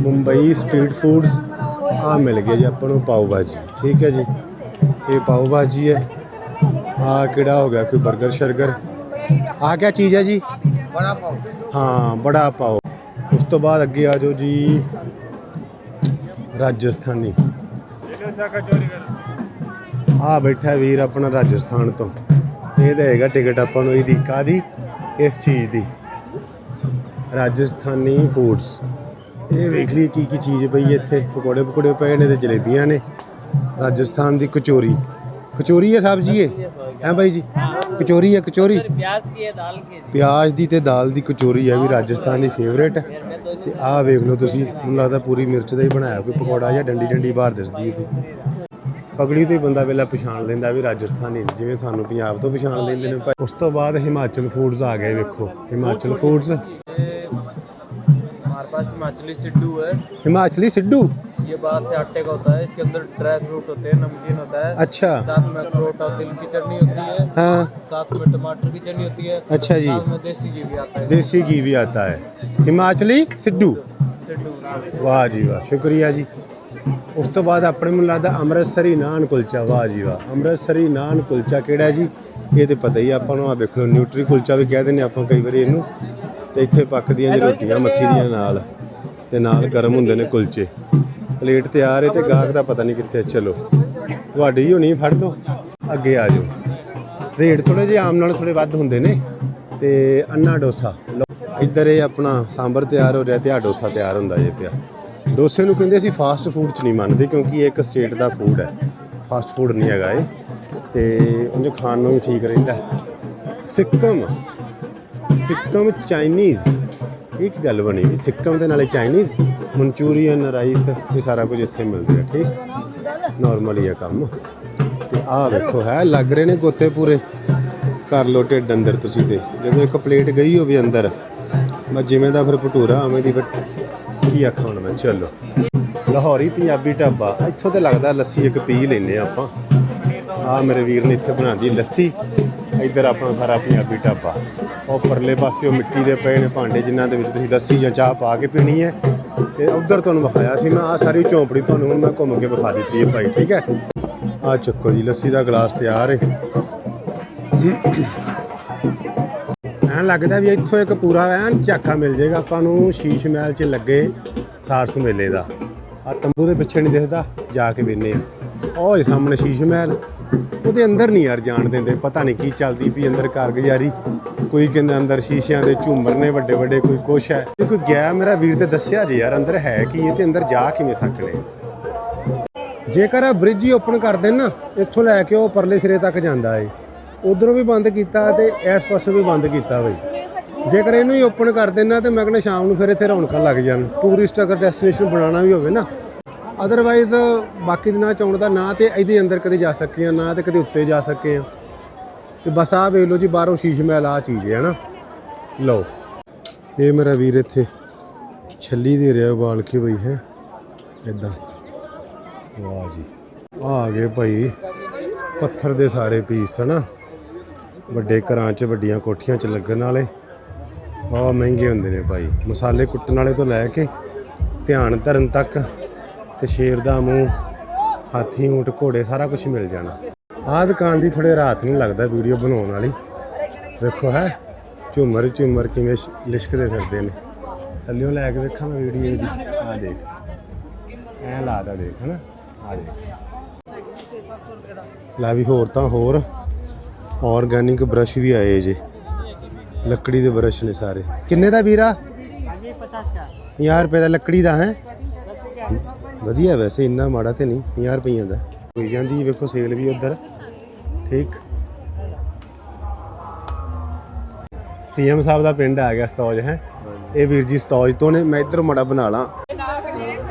Speaker 1: Mumbai street foods ਆ ਮਿਲ ਗਿਆ ਜੀ ਆਪਾਂ ਨੂੰ ਪਾਓ ਭਾਜੀ ਠੀਕ ਹੈ ਜੀ। ਇਹ ਪਾਓ ਭਾਜੀ ਹੈ। ਆ ਕਿਹੜਾ ਹੋ ਗਿਆ ਕੋਈ ਬਰਗਰ ਸ਼ਰਗਰ? ਆ ਕਿਆ ਚੀਜ਼ ਹੈ ਜੀ?
Speaker 4: ਬੜਾ ਪਾਓ।
Speaker 1: ਹਾਂ ਬੜਾ ਪਾਓ। ਉਸ ਤੋਂ ਬਾਅਦ ਅੱਗੇ ਆ ਜਾਓ ਜੀ ਰਾਜਸਥਾਨੀ। ਆ ਬੈਠਾ ਵੀਰ ਆਪਣਾ ਰਾਜਸਥਾਨ ਤੋਂ। ਇਹ ਦੇਗਾ ਟਿਕਟ ਆਪਾਂ ਨੂੰ ਇਹਦੀ। ਕਾਦੀ ਇਸ ਚੀਜ਼ ਦੀ। ਰਾਜਸਥਾਨੀ ਫੂਡਸ। ਇਹ ਵੇਖ ਲਈ ਕੀ ਕੀ ਚੀਜ਼ ਪਈ ਇੱਥੇ। ਪਕੌੜੇ ਪਕੌੜੇ ਪਏ ਨੇ ਤੇ ਜਲੇਬੀਆਂ ਨੇ। ਰਾਜਸਥਾਨ ਦੀ ਕਚੋਰੀ। ਕਚੋਰੀ ਹੈ ਸਬਜ਼ੀ ਜੀ ਇਹ? ਹੈ ਬਾਈ ਜੀ? ਕਚੋਰੀ ਹੈ ਕਚੋਰੀ?
Speaker 5: ਪਿਆਜ਼ ਦੀ ਹੈ ਦਾਲ ਕੀ
Speaker 1: ਪਿਆਜ਼ ਦੀ ਤੇ ਦਾਲ ਦੀ ਕਚੋਰੀ ਹੈ ਵੀ ਰਾਜਸਥਾਨ ਦੀ ਫੇਵਰੇਟ ਹੈ। ਤੇ ਆਹ ਵੇਖ ਲਓ ਤੁਸੀਂ, ਮੈਨੂੰ ਲੱਗਦਾ ਪੂਰੀ ਮਿਰਚ ਦਾ ਹੀ ਬਣਾਇਆ ਕੋਈ ਪਕੌੜਾ ਜਾਂ ਡੰਡੀ ਡੰਡੀ ਬਾਹਰ ਦਿਸਦੀ ਹੈ ਪਗੜੀ ਤੋਂ ਹੀ ਬੰਦਾ ਵੇਲਾ ਪਛਾਣ ਲੈਂਦਾ ਵੀ ਰਾਜਸਥਾਨੀ ਜਿਵੇਂ ਸਾਨੂੰ ਪੰਜਾਬ ਤੋਂ ਪਛਾਣ ਲੈਂਦੇ ਨੇ। ਉਸ ਤੋਂ ਬਾਅਦ ਹਿਮਾਚਲ ਫੂਡਸ ਆ ਗਏ, ਵੇਖੋ, ਹਿਮਾਚਲ ਫੂਡਸ।
Speaker 5: पास हिमाचली सिड्डू है
Speaker 1: ਹਿਮਾਚਲੀ ਸਿੱਡੂ
Speaker 5: ये बाहर से आटे का होता है इसके अंदर ड्राई फ्रूट होते हैं नमकीन होता है
Speaker 1: ਅੱਛਾ
Speaker 5: साथ में अखरोट और तिल की चटनी होती है
Speaker 1: ਹਾਂ
Speaker 5: साथ में टमाटर की चटनी होती है
Speaker 1: अच्छा जी।
Speaker 5: साथ में देसी घी भी आता है
Speaker 1: ਦੇਸੀ ਘੀ ਵੀ ਆਤਾ ਹੈ ਹਿਮਾਚਲੀ ਸਿੱਡੂ
Speaker 5: सिड्डू
Speaker 1: ਵਾਹ ਜੀ ਵਾਹ ਸ਼ੁਕਰੀਆ ਜੀ ਉਸ ਤੋਂ ਬਾਅਦ ਆਪਣੇ ਮੈਨੂੰ ਲੱਗਦਾ ਅੰਮ੍ਰਿਤਸਰੀ ਨਾਨ ਕੁਲਚਾ ਵਾਹ ਜੀ ਵਾਹ ਅੰਮ੍ਰਿਤਸਰੀ ਨਾਨ ਕੁਲਚਾ ਕਿਹੜਾ ਜੀ ਇਹ ਤੇ ਪਤਾ ਹੀ ਆ ਆਪਾਂ ਨੂੰ ਆ ਵੇਖ ਲਓ ਨਿਊਟਰੀ ਕੁਲਚਾ ਵੀ ਕਹਿ ਦਿੰਦੇ ਆਪਾਂ ਕਈ ਵਾਰੀ ਇਹਨੂੰ ਤੇ ਇੱਥੇ ਪੱਕਦੀਆਂ ਜੀ ਰੋਟੀਆਂ ਮੱਕੀ ਦੀਆਂ ਨਾਲ ਤੇ ਨਾਲ ਗਰਮ ਹੁੰਦੇ ਨੇ ਕੁਲਚੇ। ਪਲੇਟ ਤਿਆਰ ਹੈ ਤੇ ਗਾਹਕ ਦਾ ਪਤਾ ਨਹੀਂ ਕਿੱਥੇ। ਚਲੋ ਤੁਹਾਡੀ ਹੀ ਹੋਣੀ ਫੜ ਲਓ। ਅੱਗੇ ਆ ਜਾਓ। ਰੇਟ ਥੋੜੇ ਜਿਹੇ ਆਮ ਨਾਲੋਂ ਥੋੜੇ ਵੱਧ ਹੁੰਦੇ ਨੇ ਤੇ ਅੰਨਾ ਡੋਸਾ। ਇੱਧਰ ਇਹ ਆਪਣਾ ਸਾਂਬਰ ਤਿਆਰ ਹੋ ਰਿਹਾ ਤੇ ਆ ਡੋਸਾ ਤਿਆਰ ਹੁੰਦਾ ਜੇ ਪਿਆ। ਡੋਸੇ ਨੂੰ ਕਹਿੰਦੇ ਅਸੀਂ ਫਾਸਟ ਫੂਡ ਚ ਨਹੀਂ ਮੰਨਦੇ ਕਿਉਂਕਿ ਇਹ ਇੱਕ ਸਟੇਟ ਦਾ ਫੂਡ ਹੈ। ਫਾਸਟ ਫੂਡ ਨਹੀਂ ਹੈਗਾ ਇਹ ਤੇ ਉਹਨੂੰ ਖਾਣ ਨੂੰ ਵੀ ਠੀਕ ਰਹਿੰਦਾ। ਸਿੱਕਮ। ਸਿੱਕਮ ਚਾਈਨੀਜ਼। ਇਹ ਕੀ ਗੱਲ ਬਣੀ ਵੀ ਸਿੱਕਮ ਦੇ ਨਾਲੇ ਚਾਈਨੀਜ਼, ਮਨਚੂਰੀਅਨ, ਰਾਈਸ, ਇਹ ਸਾਰਾ ਕੁਝ ਇੱਥੇ ਮਿਲਦਾ ਹੈ, ਠੀਕ? ਨਾਰਮਲ ਹੀ ਆ ਕੰਮ। ਤੇ ਆਹ ਵੇਖੋ, ਹੈ, ਲੱਗ ਰਹੇ ਨੇ ਗੋਤੇ ਪੂਰੇ। ਕਰ ਲੋ ਢਿੱਡ ਅੰਦਰ ਤੁਸੀਂ ਤੇ ਜਦੋਂ ਇੱਕ ਪਲੇਟ ਗਈ ਹੋਵੇ ਅੰਦਰ, ਮੈਂ ਜਿਵੇਂ ਦਾ ਫਿਰ ਭਟੂਰਾ, ਉਵੇਂ ਦੀ ਫਿਰ ਕੀ ਆਖਾਂ ਹੁਣ ਮੈਂ, ਚਲੋ। ਲਾਹੌਰੀ ਪੰਜਾਬੀ ਢਾਬਾ, ਇੱਥੋਂ ਤੇ ਲੱਗਦਾ ਲੱਸੀ ਇੱਕ ਪੀ ਲੈਨੇ ਆਪਾਂ। ਆ ਮੇਰੇ ਵੀਰ ਨੇ ਇੱਥੇ ਬਣਾਦੀ ਲੱਸੀ। ਇੱਧਰ ਆਪਣਾ ਸਾਰਾ ਪੰਜਾਬੀ ਢਾਬਾ। ਉਹ ਪਰਲੇ ਪਾਸੇ ਉਹ ਮਿੱਟੀ ਦੇ ਪਏ ਨੇ ਭਾਂਡੇ ਜਿਨ੍ਹਾਂ ਦੇ ਵਿੱਚ ਤੁਸੀਂ ਲੱਸੀ ਜਾਂ ਚਾਹ ਪਾ ਕੇ ਪੀਣੀ ਹੈ। ਤੇ ਉਧਰ ਤੁਹਾਨੂੰ ਵਿਖਾਇਆ ਸੀ ਮੈਂ ਆ ਸਾਰੀ ਝੌਂਪੜੀ ਤੁਹਾਨੂੰ ਹੁਣ ਮੈਂ ਘੁੰਮ ਕੇ ਵਿਖਾ ਦਿੱਤੀ ਹੈ ਭਾਈ, ਠੀਕ ਹੈ? ਆ ਚੱਕੋ ਜੀ, ਲੱਸੀ ਦਾ ਗਲਾਸ ਤਿਆਰ ਹੈ। ਐਂ ਲੱਗਦਾ ਵੀ ਇੱਥੋਂ ਇੱਕ ਪੂਰਾ ਐਨ ਝਾਕਾ ਮਿਲ ਜਾਏਗਾ, ਆਪਾਂ ਨੂੰ ਸ਼ੀਸ਼ ਮਹਿਲ 'ਚ ਲੱਗੇ ਸਾਰਸ ਮੇਲੇ ਦਾ। ਆ ਤੰਬੂ ਦੇ ਪਿੱਛੇ ਨਹੀਂ ਦਿਖਦਾ, ਜਾ ਕੇ ਵੇਨੇ ਆ ਉਹ ਸਾਹਮਣੇ ਸ਼ੀਸ਼ ਮਹਿਲ, ਉਹਦੇ ਅੰਦਰ ਨਹੀਂ ਯਾਰ ਜਾਣ ਦਿੰਦੇ, ਪਤਾ ਨਹੀਂ ਕੀ ਚੱਲਦੀ ਵੀ ਅੰਦਰ ਕਾਰਗੁਜ਼ਾਰੀ। ਕੋਈ ਕਹਿੰਦਾ ਅੰਦਰ ਸ਼ੀਸ਼ਿਆਂ ਦੇ ਝੂਮਰ ਨੇ, ਵੱਡੇ ਵੱਡੇ ਕੋਈ ਕੁਛ ਹੈ। ਜੇ ਕੋਈ ਗਿਆ ਮੇਰਾ ਵੀਰ ਤੇ ਦੱਸਿਆ ਜੀ ਯਾਰ, ਅੰਦਰ ਹੈ ਕੀ ਇਹ ਤੇ ਅੰਦਰ ਜਾ ਕਿਵੇਂ ਸਕਣੇ ਜੇਕਰ ਆ ਬ੍ਰਿਜ ਹੀ ਓਪਨ ਕਰ ਦੇਣ ਨਾ, ਇੱਥੋਂ ਲੈ ਕੇ ਉਹ ਪਰਲੇ ਸਿਰੇ ਤੱਕ ਜਾਂਦਾ ਏ। ਉਧਰੋਂ ਵੀ ਬੰਦ ਕੀਤਾ ਤੇ ਇਸ ਪਾਸੇ ਵੀ ਬੰਦ ਕੀਤਾ ਬਈ। ਜੇਕਰ ਇਹਨੂੰ ਹੀ ਓਪਨ ਕਰ ਦੇਣਾ ਤੇ ਮੈਂ ਕਹਿੰਦਾ ਸ਼ਾਮ ਨੂੰ ਫਿਰ ਇੱਥੇ ਰੌਣਕਾਂ ਲੱਗ ਜਾਣ। ਟੂਰਿਸਟ ਅਗਰ ਡੈਸਟੀਨੇਸ਼ਨ ਬਣਾਉਣਾ ਵੀ ਹੋਵੇ ਨਾ। ਅਦਰਵਾਈਜ਼ ਬਾਕੀ ਦਿਨਾਂ ਚ ਆਉਣ ਦਾ ਨਾ ਤੇ ਇਹਦੇ ਅੰਦਰ ਕਦੇ ਜਾ ਸਕੇ ਆ ਨਾ ਤੇ ਕਦੇ ਉੱਤੇ ਜਾ ਸਕੇ ਆ ਤੇ ਬਸ ਆਹ ਵੇਖ ਲਓ ਜੀ, ਬਾਹਰੋਂ ਸ਼ੀਸ਼ ਮਹਿਲ ਆ ਚੀਜ਼ ਹੈ ਨਾ। ਲਓ, ਇਹ ਮੇਰਾ ਵੀਰ ਇੱਥੇ ਛੱਲੀ ਦੇ ਰਿਹਾ ਉਬਾਲ ਕੇ ਬਈ ਹੈ ਇਦਾਂ ਵਾਹ ਜੀ ਆ ਗਏ ਭਾਈ, ਪੱਥਰ ਦੇ ਸਾਰੇ ਪੀਸ ਹਨਾ। ਵੱਡੇ ਘਰਾਂ 'ਚ, ਵੱਡੀਆਂ ਕੋਠੀਆਂ 'ਚ ਲੱਗਣ ਵਾਲੇ। ਬਹੁਤ ਮਹਿੰਗੇ ਹੁੰਦੇ ਨੇ ਭਾਈ, ਮਸਾਲੇ ਕੁੱਟਣ ਵਾਲੇ ਤੋਂ ਲੈ ਕੇ ਧਿਆਨ ਧਰਨ ਤੱਕ ਤੇ ਸ਼ੇਰ ਦਾ ਮੂੰਹ, ਹਾਥੀ, ਊਂਟ, ਘੋੜੇ ਸਾਰਾ ਕੁਝ ਮਿਲ ਜਾਣਾ। ਆਹ ਦੁਕਾਨ ਦੀ ਥੋੜੇ ਰਾਤ ਨੂੰ ਲੱਗਦਾ ਵੀਡੀਓ ਬਣਾਉਣ ਵਾਲੀ। ਵੇਖੋ ਹੈ, ਝੂਮਰ ਝੂਮਰ ਕਿਵੇਂ ਸ਼- ਲਿਸ਼ਕਦੇ ਫਿਰਦੇ ਨੇ। ਥੱਲਿਓਂ ਲੈ ਕੇ ਵੇਖਾਂ ਮੈਂ ਵੀਡੀਓ ਇਹਦੀ। ਆਹ ਦੇਖ। ਐ ਲਾਦਾ ਦੇਖ, ਹਨਾ? ਆ ਦੇਖ। ਲੈ ਵੀ ਹੋਰ ਤਾਂ ਹੋਰ। ਆਰਗੈਨਿਕ ਬ੍ਰਸ਼ ਵੀ ਆਏ ਜੇ। ਲੱਕੜੀ ਦੇ ਬ੍ਰਸ਼ ਨੇ ਸਾਰੇ। ਕਿੰਨੇ ਦਾ ਵੀਰਾ? 50 ਰੁਪਏ ਦਾ ਲੱਕੜੀ ਦਾ, ਹੈ? ਵਧੀਆ ਵੈਸੇ ਇੰਨਾ ਮਾੜਾ ਤੇ ਨਹੀਂ 50 ਰੁਪਈਆਂ ਦਾ। ਹੋਈ ਜਾਂਦੀ ਵੇਖੋ ਸੇਲ ਵੀ ਉਧਰ ਠੀਕ। ਸੀਐਮ ਸਾਹਿਬ ਦਾ ਪਿੰਡ ਆ ਗਿਆ ਸਤੌਜ ਹੈ। ਇਹ ਵੀਰ ਜੀ ਸਤੌਜ ਤੋਂ ਨੇ। ਮੈਂ ਇੱਧਰ ਮੜਾ ਬਣਾ ਲਾਂ।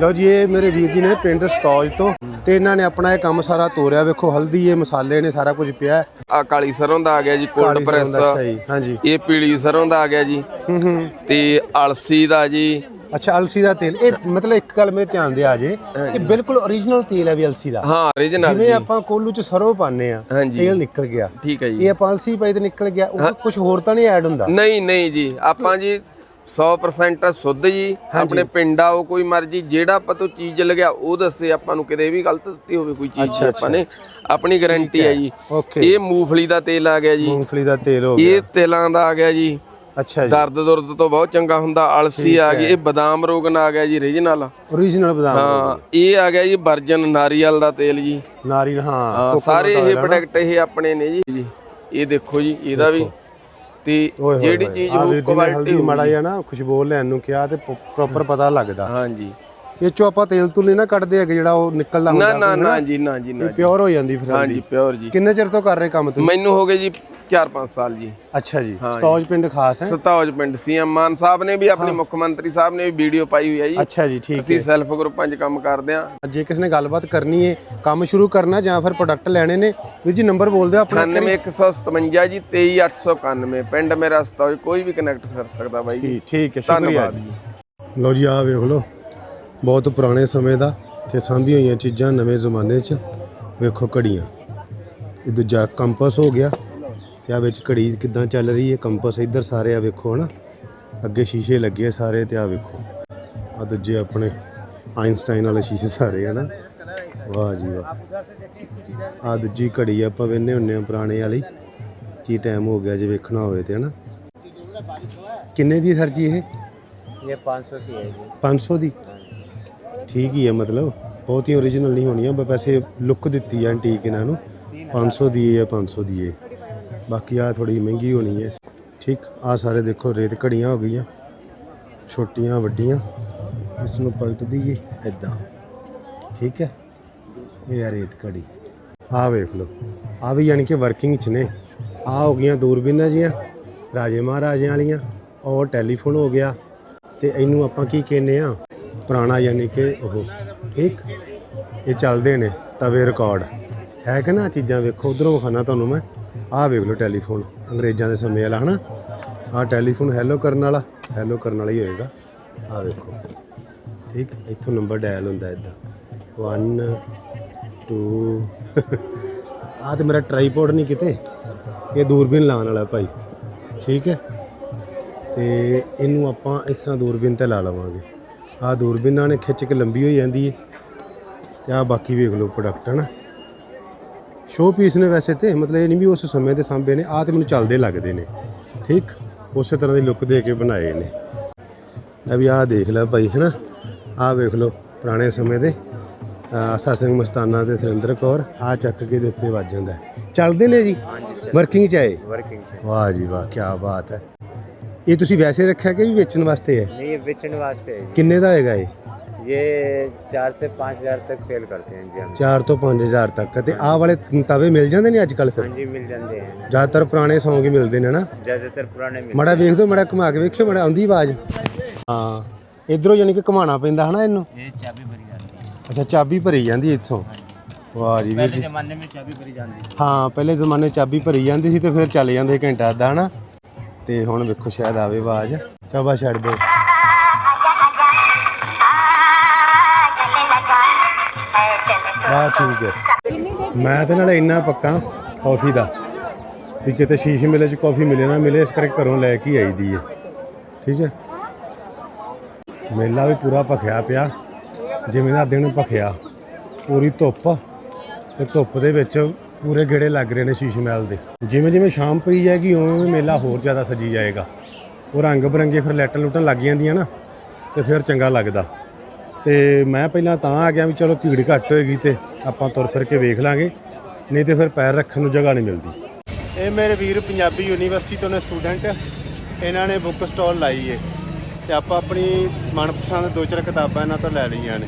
Speaker 1: ਲਓ ਜੀ ਇਹ ਮੇਰੇ ਵੀਰ ਜੀ ਨੇ ਪਿੰਡ ਸਤੌਜ ਤੋਂ। ਤੇ ਇਹਨਾਂ ਨੇ ਆਪਣਾ ਇਹ ਕੰਮ ਸਾਰਾ ਤੋਰਿਆ। ਵੇਖੋ ਹਲਦੀ ਇਹ ਮਸਾਲੇ ਨੇ ਸਾਰਾ ਕੁਝ ਪਿਆ। ਹੈ।
Speaker 6: ਆ ਕਾਲੀ ਸਰੋਂ ਦਾ ਆ ਗਿਆ ਜੀ ਕੋਲਡ
Speaker 1: ਕਾਲੀ ਸਰੋਂ
Speaker 6: ਪ੍ਰੈਸ।
Speaker 1: ਦਾ, ਅੱਛਾ ਜੀ ਹਾਂਜੀ।
Speaker 6: ਇਹ ਪੀਲੀ ਸਰੋਂ ਦਾ ਆ ਗਿਆ ਜੀ।
Speaker 1: ਹੂੰ ਹੂੰ।
Speaker 6: ਤੇ ਅਲਸੀ ਦਾ ਜੀ।
Speaker 1: ਅੱਛਾ ਅਲਸੀ ਦਾ ਤੇਲ। ਇਹ ਮਤਲਬ ਇੱਕ ਗੱਲ ਮੇਰੇ ਧਿਆਨ ਦੇ ਆ ਜੇ ਇਹ ਬਿਲਕੁਲ origignal ਤੇਲ ਹੈ ਵੀ ਅਲਸੀ ਦਾ।
Speaker 6: ਹਾਂ origignal
Speaker 1: ਜਿਵੇਂ
Speaker 6: ਜੀ।
Speaker 1: ਆਪਾਂ ਕੋਲੂ ਚ ਸਰੋਂ ਪਾਉਂਦੇ ਆ
Speaker 6: ਹਾਂਜੀ।
Speaker 1: ਤੇਲ ਨਿਕਲ ਗਿਆ।
Speaker 6: ਠੀਕ ਹੈ ਜੀ।
Speaker 1: ਇਹ ਆਪਾਂ ਅਲਸੀ ਪਾਈ ਤੇ ਨਿਕਲ ਗਿਆ ਉਹ ਕੁਝ ਹੋਰ ਤਾਂ ਨਹੀਂ ਐਡ ਹੁੰਦਾ?
Speaker 6: ਨਹੀਂ ਨਹੀਂ ਜੀ। ਆਪਾਂ ਜੀ 100% ਸ਼ੁੱਧ ਜੀ। ਆਪਣੇ ਪਿੰਡ ਆਓ ਕੋਈ ਮਰਜ਼ੀ ਜਿਹੜਾ ਆਪਾਂ ਤੋਂ ਚੀਜ਼ ਲਗਿਆ ਉਹ ਦੱਸੇ ਆਪਾਂ ਨੂੰ ਕਿਤੇ ਵੀ ਗਲਤ ਦਿੱਤੀ ਹੋਵੇ ਕੋਈ ਚੀਜ਼ ਆਪਾਂ ਨੇ ਆਪਣੀ ਗਾਰੰਟੀ ਹੈ ਜੀ। ਇਹ ਮੂੰਗਫਲੀ ਦਾ ਤੇਲ ਆ ਗਿਆ ਜੀ।
Speaker 1: ਮੂੰਗਫਲੀ ਦਾ ਤੇਲ ਹੋ ਗਿਆ।
Speaker 6: ਇਹ ਤਿਲਾਂ ਦਾ ਆ ਗਿਆ ਜੀ।
Speaker 1: ਅੱਛਾ ਜੀ।
Speaker 6: ਦਰਦ ਦੁਰਦ ਤੋਂ ਬਹੁਤ ਚੰਗਾ ਹੁੰਦਾ ਅਲਸੀ ਆ ਗਈ ਇਹ ਬਦਾਮ ਰੋਗਨ ਆ ਗਿਆ ਜੀ origignal
Speaker 1: origignal ਬਦਾਮ
Speaker 6: ਹਾਂ ਇਹ ਆ ਗਿਆ ਜੀ ਵਰਜਨ ਨਾਰੀਅਲ ਦਾ ਤੇਲ ਜੀ।
Speaker 1: ਨਾਰੀ ਹਾਂ।
Speaker 6: ਸਾਰੇ ਇਹ। ਪ੍ਰੋਡਕਟ ਇਹ ਆਪਣੇ ਨੇ ਜੀ। ਇਹ ਦੇਖੋ ਜੀ ਇਹਦਾ ਵੀ ਤੇ ਜਿਹੜੀ। ਚੀਜ਼ ਉਹ ਕੁਆਲਿਟੀ
Speaker 1: ਮਾੜਾ ਜਿਹਾ ਨਾ ਖੁਸ਼ਬੂ ਲੈਣ ਨੂੰ ਕਿਹਾ ਤੇ ਪ੍ਰੋਪਰ ਪਤਾ ਲੱਗਦਾ।
Speaker 6: ਹਾਂਜੀ।
Speaker 1: ਇਹ ਚੋਂ ਆਪਾਂ ਤੇਲ ਤੁਲ ਨਹੀਂ ਨਾ ਕੱਢਦੇ ਹੈਗੇ ਜਿਹੜਾ ਉਹ ਨਿਕਲਦਾ ਹੁੰਦਾ
Speaker 6: ਨਾ ਨਾ? ਜੀ ਨਾ ਜੀ ਨਾ
Speaker 1: ਇਹ। ਪਿਓਰ ਹੋ ਜਾਂਦੀ ਫਿਰ
Speaker 6: ਹਾਂਜੀ ਪਿਓਰ ਜੀ।
Speaker 1: ਕਿੰਨੇ ਚਿਰ ਤੋਂ ਕਰ ਰਹੇ ਕੰਮ ਤੁਸੀਂ?
Speaker 6: ਮੈਨੂੰ ਹੋ ਗਏ ਜੀ 4-5 ਸਾਲ ਜੀ।
Speaker 1: ਅੱਛਾ ਜੀ ਸਤੌਜ ਪਿੰਡ ਖਾਸ ਹੈ।
Speaker 6: ਸਤੌਜ ਪਿੰਡ ਸੀਐਮ ਮਾਨ ਸਾਹਿਬ ਨੇ ਵੀ ਆਪਣੇ ਮੁੱਖ ਮੰਤਰੀ ਸਾਹਿਬ ਨੇ ਵੀ ਵੀਡੀਓ ਪਾਈ ਹੋਈ ਹੈ ਜੀ।
Speaker 1: ਅੱਛਾ ਜੀ ਠੀਕ
Speaker 6: ਅਸੀਂ
Speaker 1: ਹੈ।
Speaker 6: ਸੈਲਫ ਗਰੁੱਪਾਂ 'ਚ ਕੰਮ ਕਰਦੇ ਆ
Speaker 1: ਜੇ ਕਿਸੇ ਨੇ ਗੱਲਬਾਤ ਕਰਨੀ ਹੈ ਕੰਮ ਸ਼ੁਰੂ ਕਰਨਾ ਜਾਂ ਫਿਰ ਪ੍ਰੋਡਕਟ ਲੈਣੇ ਨੇ ਵੀਰ ਜੀ ਨੰਬਰ ਬੋਲ ਦਿਓ ਆਪਣਾ
Speaker 6: 98157 ਜੀ 23891 ਪਿੰਡ ਮੇਰਾ ਸਤੌਜ ਕੋਈ ਵੀ ਕਨੈਕਟ ਕਰ ਸਕਦਾ ਬਾਈ ਜੀ।
Speaker 1: ਠੀਕ ਹੈ ਸ਼ੁਕਰੀਆ
Speaker 6: ਧੰਨਵਾਦ
Speaker 1: ਜੀ। ਲਓ ਜੀ ਆਹ ਵੇਖ ਲਓ। ਬਹੁਤ ਪੁਰਾਣੇ ਸਮੇਂ ਦਾ ਤੇ ਸਾਂਭੀਆਂ ਹੋਈਆਂ ਚੀਜ਼ਾਂ ਨਵੇਂ ਜ਼ਮਾਨੇ 'ਚ ਵੇਖੋ ਘੜੀਆਂ। ਇਹ ਦੂਜਾ ਕੰਪਸ ਹੋ ਗਿਆ ਤੇ ਆ ਵਿੱਚ ਘੜੀ ਕਿੱਦਾਂ ਚੱਲ ਰਹੀ ਹੈ ਕੰਪਸ ਇੱਧਰ ਸਾਰੇ ਆ ਵੇਖੋ ਹਨਾ। ਅੱਗੇ ਸ਼ੀਸ਼ੇ ਲੱਗੇ ਸਾਰੇ ਤੇ ਆ ਵੇਖੋ। ਆ ਦੂਜੇ ਆਪਣੇ ਆਇਨਸਟਾਈਨ ਵਾਲੇ ਸ਼ੀਸ਼ੇ ਸਾਰੇ ਹਨਾ। ਵਾਹ ਜੀ ਵਾਹ। ਆ ਦੂਜੀ ਘੜੀ ਆਪਾਂ ਵੇਨੇ ਹੁੰਨੇ ਆ ਪੁਰਾਣੇ ਵਾਲੀ। ਕੀ ਟਾਈਮ ਹੋ ਗਿਆ ਜੇ ਵੇਖਣਾ ਹੋਵੇ ਤੇ ਹਨਾ। ਕਿੰਨੇ ਦੀ ਸਰ ਜੀ ਇਹ?
Speaker 3: ਇਹ 500 ਦੀ ਹੈ ਜੀ।
Speaker 1: 500 ਦੀ? ਠੀਕ ਹੀ ਹੈ ਮਤਲਬ। ਬਹੁਤ ਹੀ origignal ਨਹੀਂ ਹੋਣੀ ਆ, ਬਸ ਵੈਸੇ ਲੁੱਕ ਦਿੱਤੀ ਆ ਐਂਟੀਕ ਇਹਨਾਂ ਨੂੰ। 500 ਦੀ ਹੈ 500 ਦੀ ਹੈ। ਬਾਕੀ ਆ ਥੋੜੀ ਮਹਿੰਗੀ ਹੋਣੀ ਹੈ। ਠੀਕ ਆ ਸਾਰੇ ਦੇਖੋ, ਰੇਤ ਘੜੀਆਂ ਹੋ ਗਈਆਂ। ਛੋਟੀਆਂ, ਵੱਡੀਆਂ। ਇਸ ਨੂੰ ਪਲਟ ਦਈਏ ਇਦਾਂ ਠੀਕ ਹੈ? ਇਹ ਆ ਰੇਤ ਘੜੀ। ਆ ਵੇਖ ਲਓ। ਆ ਵੀ ਯਾਨੀ ਕਿ ਵਰਕਿੰਗ ਚ ਨੇ। ਆ ਹੋ ਗਈਆਂ ਦੂਰਬੀਨਾਂ ਜੀਆਂ ਰਾਜੇ ਮਹਾਰਾਜਿਆਂ ਵਾਲੀਆਂ। ਔਰ ਟੈਲੀਫੋਨ ਹੋ ਗਿਆ। ਤੇ ਇਹਨੂੰ ਆਪਾਂ ਕੀ ਕਹਿੰਦੇ ਆ ਪੁਰਾਣਾ ਯਾਨੀ ਕਿ ਉਹ ਠੀਕ? ਇਹ ਚੱਲਦੇ ਨੇ ਤਵੇ ਰਿਕਾਰਡ ਹੈ ਕਿ ਨਾ ਚੀਜ਼ਾਂ ਵੇਖੋ? ਉਧਰੋਂ ਵਿਖਾਣਾ ਤੁਹਾਨੂੰ ਮੈਂ। ਆਹ ਵੇਖ ਲਓ ਟੈਲੀਫੋਨ। ਅੰਗਰੇਜ਼ਾਂ ਦੇ ਸਮੇਂ ਵਾਲਾ, ਹਨਾ? ਆਹ ਟੈਲੀਫੋਨ ਹੈਲੋ ਕਰਨ ਵਾਲਾ ਹੈਲੋ ਕਰਨ ਵਾਲਾ ਹੀ ਹੋਏਗਾ। ਆਹ ਵੇਖੋ। ਠੀਕ? ਇੱਥੋਂ ਨੰਬਰ ਡਾਇਲ ਹੁੰਦਾ ਇਦਾਂ। 1 2 ਆਹ ਤੇ ਮੇਰਾ ਟ੍ਰਾਈਪੋਡ ਨਹੀਂ ਕਿਤੇ। ਇਹ ਦੂਰਬੀਨ ਲਾਉਣ ਵਾਲਾ ਭਾਈ। ਠੀਕ ਹੈ? ਤੇ ਇਹਨੂੰ ਆਪਾਂ ਇਸ ਤਰ੍ਹਾਂ ਦੂਰਬੀਨ ਤੇ ਲਾ ਲਵਾਂਗੇ। ਆ ਦੂਰਬੀਨਾਂ ਨੇ ਖਿੱਚ ਕੇ ਲੰਬੀ ਹੋ ਜਾਂਦੀ ਹੈ ਤੇ ਆ ਬਾਕੀ ਵੇਖ ਲਓ ਪ੍ਰੋਡਕਟ ਹਨਾ। ਸ਼ੋ ਪੀਸ ਨੇ ਵੈਸੇ ਤੇ ਮਤਲਬ ਇਹ ਨਹੀਂ ਵੀ ਉਸ ਸਮੇਂ ਦੇ ਸਾਂਭੇ ਨੇ ਆ ਤੇ ਮੈਨੂੰ ਚੱਲਦੇ ਲੱਗਦੇ ਨੇ। ਠੀਕ? ਉਸੇ ਤਰ੍ਹਾਂ ਦੀ ਲੁੱਕ ਦੇ ਕੇ ਬਣਾਏ ਨੇ। ਲੈ ਵੀ ਆ ਦੇਖ ਲੈ ਭਾਈ ਹਨਾ। ਆ ਵੇਖ ਲਓ ਪੁਰਾਣੇ ਸਮੇਂ ਦੇ ਆਸਾ ਸਿੰਘ ਮਸਤਾਨਾ ਤੇ ਸੁਰਿੰਦਰ ਕੌਰ ਆ ਚੱਕ ਕੇ ਦੇ ਉੱਤੇ ਵੱਜ ਜਾਂਦਾ। ਚੱਲਦੇ ਨੇ ਜੀ? ਵਰਕਿੰਗ ਚ ਆਏ?
Speaker 3: ਵਰਕਿੰਗ
Speaker 1: ਵਾਹ ਜੀ ਵਾਹ ਕੀ ਬਾਤ ਹੈ। ਇਹ ਤੁਸੀਂ ਵੈਸੇ ਰੱਖਿਆ ਕਿ ਵੀ ਵੇਚਣ ਵਾਸਤੇ ਹੈ
Speaker 3: नहीं ये बेचने वास्ते है
Speaker 1: ਕਿੰਨੇ ਦਾ ਹੈਗਾ ਇਹ
Speaker 3: जी। ये चार से पाँच हजार तक सेल करते हैं जी हम
Speaker 1: 4 ਤੋਂ 5000 ਤੱਕ ਤੇ ਆਹ ਵਾਲੇ ਤਵੇ ਮਿਲ ਜਾਂਦੇ ਨੇ ਅੱਜ ਕੱਲ ਫਿਰ
Speaker 3: हाँ जी मिल जाते हैं
Speaker 1: ਜ਼ਿਆਦਾਤਰ ਪੁਰਾਣੇ ਸੌਂਗ ਹੀ ਮਿਲਦੇ ਨੇ ਨਾ
Speaker 3: ज़्यादातर पुराने मिल
Speaker 1: ਮੜਾ ਵੇਖ ਦਿਓ ਮੜਾ ਘੁਮਾ ਕੇ ਵੇਖਿਓ ਮੜਾ ਆਉਂਦੀ ਆਵਾਜ਼ ਹਾਂ ਇਧਰੋਂ ਯਾਨੀ ਕਿ ਘੁਮਾਉਣਾ ਪੈਂਦਾ ਹਨਾ ਇਹਨੂੰ
Speaker 3: ये चाबी भरी जाती है
Speaker 1: ਅੱਛਾ ਚਾਬੀ ਭਰੀ ਜਾਂਦੀ ਹੈ ਇੱਥੋਂ ਵਾਹ ਜੀ ਵੀਰ ਜੀ
Speaker 3: जमाने में चाबी भरी जाती है
Speaker 1: ਹਾਂ ਪਹਿਲੇ ਜ਼ਮਾਨੇ 'ਚ ਚਾਬੀ ਭਰੀ ਜਾਂਦੀ ਸੀ ਤੇ ਫਿਰ ਚੱਲ ਜਾਂਦੇ ਘੰਟਾ ਅੱਧਾ ਹਨਾ ਤੇ ਹੁਣ ਵੇਖੋ ਸ਼ਾਇਦ ਆਵੇ ਆਵਾਜ਼। ਚਾਬਾ ਛੱਡ ਦਿਓ। ਵਾਹ ਠੀਕ ਹੈ। ਮੈਂ ਤੇ ਨਾਲ ਇੰਨਾ ਪੱਕਾ ਕਾਫੀ ਦਾ ਵੀ ਕਿਤੇ ਸ਼ੀਸ਼ ਮਿਲੇ ਚ ਕਾਫੀ ਮਿਲੇ ਨਾ ਮਿਲੇ, ਇਸ ਕਰਕੇ ਘਰੋਂ ਲੈ ਕੇ ਆਈ ਦੀ ਹੈ। ਠੀਕ ਹੈ। ਮੇਲਾ ਵੀ ਪੂਰਾ ਭਖਿਆ ਪਿਆ। ਜਿਵੇਂ ਦਾ ਦਿਨ ਭਖਿਆ, ਪੂਰੀ ਧੁੱਪ। ਤੇ ਧੁੱਪ ਦੇ ਵਿੱਚ ਪੂਰੇ ਗੇੜੇ ਲੱਗ ਰਹੇ ਨੇ ਸ਼ੀਸ਼ ਮਹਿਲ ਦੇ। ਜਿਵੇਂ ਜਿਵੇਂ ਸ਼ਾਮ ਪਈ ਜਾਏਗੀ, ਉਵੇਂ ਉਵੇਂ ਮੇਲਾ ਹੋਰ ਜ਼ਿਆਦਾ ਸਜੀ ਜਾਏਗਾ। ਉਹ ਰੰਗ ਬਰੰਗੇ ਫਿਰ ਲੈਟਾਂ ਲੁਟਣ ਲੱਗ ਜਾਂਦੀਆਂ ਨਾ, ਤੇ ਫਿਰ ਚੰਗਾ ਲੱਗਦਾ। ਤੇ ਮੈਂ ਪਹਿਲਾਂ ਤਾਂ ਆ ਗਿਆ ਵੀ ਚਲੋ ਭੀੜ ਘੱਟ ਹੋਏਗੀ ਤੇ ਆਪਾਂ ਤੁਰ ਫਿਰ ਕੇ ਵੇਖ ਲਾਂਗੇ, ਨਹੀਂ ਤੇ ਫਿਰ ਪੈਰ ਰੱਖਣ ਨੂੰ ਜਗ੍ਹਾ ਨਹੀਂ ਮਿਲਦੀ। ਇਹ ਮੇਰੇ ਵੀਰ ਪੰਜਾਬੀ ਯੂਨੀਵਰਸਿਟੀ ਤੋਂ ਨੇ ਸਟੂਡੈਂਟ, ਇਹਨਾਂ ਨੇ ਬੁੱਕ ਸਟਾਲ ਲਾਈ ਏ। ਤੇ ਆਪਾਂ ਆਪਣੀ ਮਨਪਸੰਦ ਦੋ ਚਾਰ ਕਿਤਾਬਾਂ ਇਹਨਾਂ ਤੋਂ ਲੈ ਲਈਆਂ ਨੇ।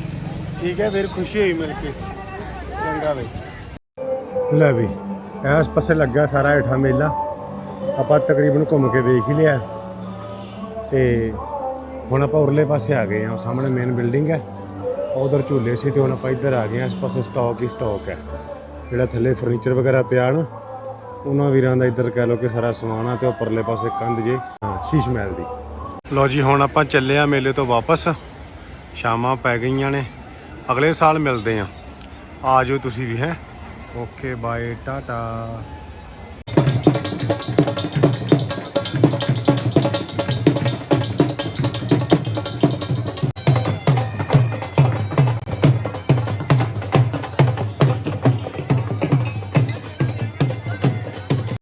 Speaker 1: ਠੀਕ ਹੈ, ਫਿਰ ਖੁਸ਼ੀ ਹੋਈ ਮਿਲ ਕੇ। ਚੰਗਾ ਬਈ ਲੈ ਵੀ ਇਸ ਪਾਸੇ ਲੱਗਾ ਸਾਰਾ ਹੇਠਾਂ ਮੇਲਾ। ਆਪਾਂ ਤਕਰੀਬਨ ਘੁੰਮ ਕੇ ਵੇਖ ਹੀ ਲਿਆ। ਤੇ ਹੁਣ ਆਪਾਂ ਉਰਲੇ ਪਾਸੇ ਆ ਗਏ ਹਾਂ ਸਾਹਮਣੇ ਮੇਨ ਬਿਲਡਿੰਗ ਹੈ। ਉਧਰ ਝੂਲੇ ਸੀ ਤੇ ਹੁਣ ਆਪਾਂ ਇੱਧਰ ਆ ਗਏ ਹਾਂ ਇਸ ਪਾਸੇ ਸਟਾਕ ਹੀ ਸਟਾਕ ਹੈ। ਜਿਹੜਾ ਥੱਲੇ ਫਰਨੀਚਰ ਵਗੈਰਾ ਪਿਆ ਨਾ ਉਹਨਾਂ ਵੀਰਾਂ ਦਾ ਇੱਧਰ ਕਹਿ ਲਓ ਕਿ ਸਾਰਾ ਸਮਾਨ ਆ ਤੇ ਉੱਪਰਲੇ ਪਾਸੇ ਕੰਧ ਜੇ ਹਾਂ, ਸ਼ੀਸ਼ ਮਹਿਲ ਦੀ। ਲੋ ਜੀ ਹੁਣ ਆਪਾਂ ਚੱਲੇ ਆ ਮੇਲੇ ਤੋਂ ਵਾਪਸ। ਸ਼ਾਮਾਂ ਪੈ ਗਈਆਂ ਨੇ। ਅਗਲੇ ਸਾਲ ਮਿਲਦੇ ਆ ਆ ਜਾਓ ਤੁਸੀਂ ਵੀ ਹੈ। Okay bye tata